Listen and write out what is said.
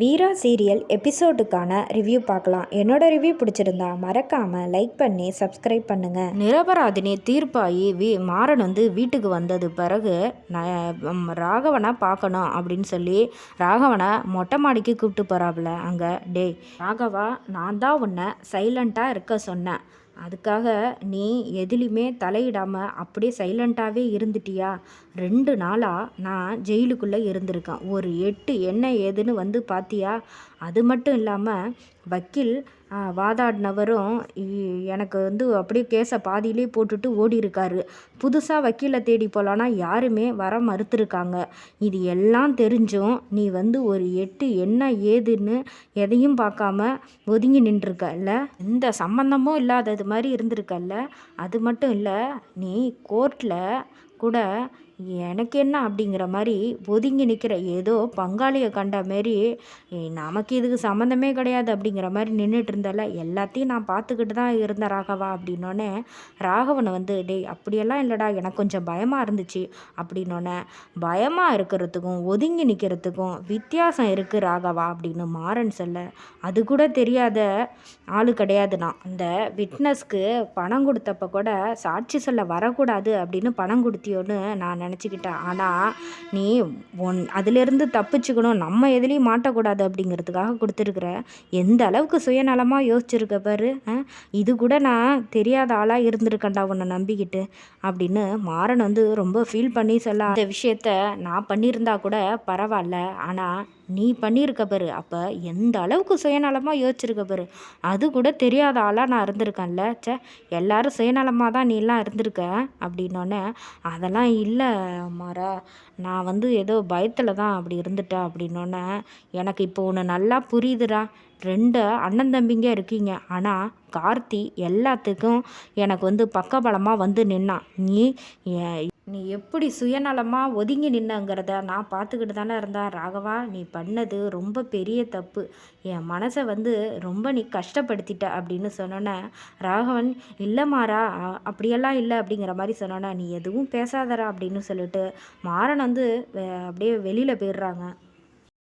வீரா serial எபிசோடுக்கான review பார்க்கலாம். என்னோட review பிடிச்சிருந்தா மறக்காமல் லைக் பண்ணி சப்ஸ்கிரைப் பண்ணுங்கள் நிரபராதினி தீர்ப்பாயி வீ. மாறன் வந்து வீட்டுக்கு வந்தது பிறகு நான் ராகவனை பார்க்கணும் அப்படின்னு சொல்லி ராகவனை மொட்டை மாடிக்கு கூப்பிட்டு போகிறாப்புல அங்கே டேய் ராகவா நான் தான் உன்னை சைலண்ட்டாக இருக்க சொன்னேன். அதுக்காக நீ எதுலேயுமே தலையிடாமல் அப்படியே சைலண்ட்டாகவே இருந்துட்டியா? ரெண்டு நாளாக நான் ஜெயிலுக்குள்ளே இருந்திருக்கேன். ஒரு எட்டு என்ன ஏதுன்னு வந்து பார்த்தியா அது மட்டும் இல்லாமல் வக்கீல் வாதாடினவரும் இ- எனக்கு வந்து அப்படியே கேஸை பாதியிலே போட்டுட்டு ஓடி இருக்காரு புதுசாக வக்கீலை தேடி போகலான்னா யாருமே வர மறுத்துருக்காங்க. இது எல்லாம் தெரிஞ்சும் நீ வந்து ஒரு எட்டு என்ன ஏதுன்னு எதையும் பார்க்காம ஒதுங்கி நின்றுருக்கல்ல? இந்த சம்மந்தமும் இல்லாதது மாதிரி இருந்திருக்கல்ல? அது மட்டும் இல்லை நீ கோர்ட்டில் கூட எனக்கு என்ன அப்படிங்கிற மாதிரி ஒதுங்கி நிற்கிற ஏதோ பங்காளியை கண்ட மாரி நமக்கு இதுக்கு சம்மந்தமே கிடையாது அப்படிங்கிற மாதிரி நின்றுட்டு இருந்தால எல்லாத்தையும் நான் பார்த்துக்கிட்டு தான் இருந்தேன் ராகவா அப்படின்னோடனே ராகவனை வந்து டேய் அப்படியெல்லாம் இல்லைடா எனக்கு கொஞ்சம் பயமாக இருந்துச்சு அப்படின்னோடனே பயமாக இருக்கிறதுக்கும் ஒதுங்கி நிற்கிறதுக்கும் வித்தியாசம் இருக்குது ராகவா அப்படின்னு மாறன் சொல்ல. அது கூட தெரியாத ஆள் கிடையாது நான். இந்த விட்னஸ்க்கு பணம் கொடுத்தப்ப கூட சாட்சி சொல்ல வரக்கூடாது அப்படின்னு பணம் கொடுத்தியோன்னு நான் நினச்சிக்கிட்டேன். ஆனால் நீ ஒன் அதிலிருந்து தப்பிச்சுக்கணும். நம்ம எதுலேயும் மாட்டக்கூடாது அப்படிங்கிறதுக்காக கொடுத்துருக்குற எந்த அளவுக்கு சுயநலமாக யோசிச்சிருக்க பாரு இது கூட நான் தெரியாத ஆளாக இருந்திருக்கேன்டா உன்னை நம்பிக்கிட்டு அப்படின்னு மாறன் வந்து ரொம்ப ஃபீல் பண்ணி சொல்ல இந்த விஷயத்த நான் பண்ணியிருந்தா கூட பரவாயில்ல. ஆனால் நீ பண்ணியிருக்க பாரு. அப்போ எந்த அளவுக்கு சுயநலமாக யோசிச்சிருக்க பாரு. அது கூட தெரியாத ஆளாக நான் இருந்திருக்கேன்ல. ச்சே எல்லாரும் சுயநலமாக தான் நீலாம் இருந்திருக்க அப்படின்னோடனே அதெல்லாம் இல்லை மாறா. நான் வந்து ஏதோ பயத்தில் தான் அப்படி இருந்துட்டேன் அப்படின்னோடனே எனக்கு இப்போ ஒன்று நல்லா புரியுதுடா. ரெண்டு அண்ணன் தம்பிங்க இருக்கீங்க. ஆனால் கார்த்தி எல்லாத்துக்கும் எனக்கு வந்து பக்கபலமாக வந்து நின்னான். நீ நீ எப்படி சுயநலமாக ஒதுங்கி நின்னங்கிறத நான் பார்த்துக்கிட்டு தானே இருந்தேன் ராகவா. நீ பண்ணது ரொம்ப பெரிய தப்பு. என் மனசை வந்து ரொம்ப நீ கஷ்டப்படுத்திட்ட அப்படின்னு சொன்னோன்னே ராகவன் இல்லை மாறா அப்படியெல்லாம் இல்லை அப்படிங்கிற மாதிரி சொன்னோன்னே நீ எதுவும் பேசாதடா அப்படின்னு சொல்லிட்டு மாறன் வந்து அப்படியே வெளியில் போயிடுறாங்க.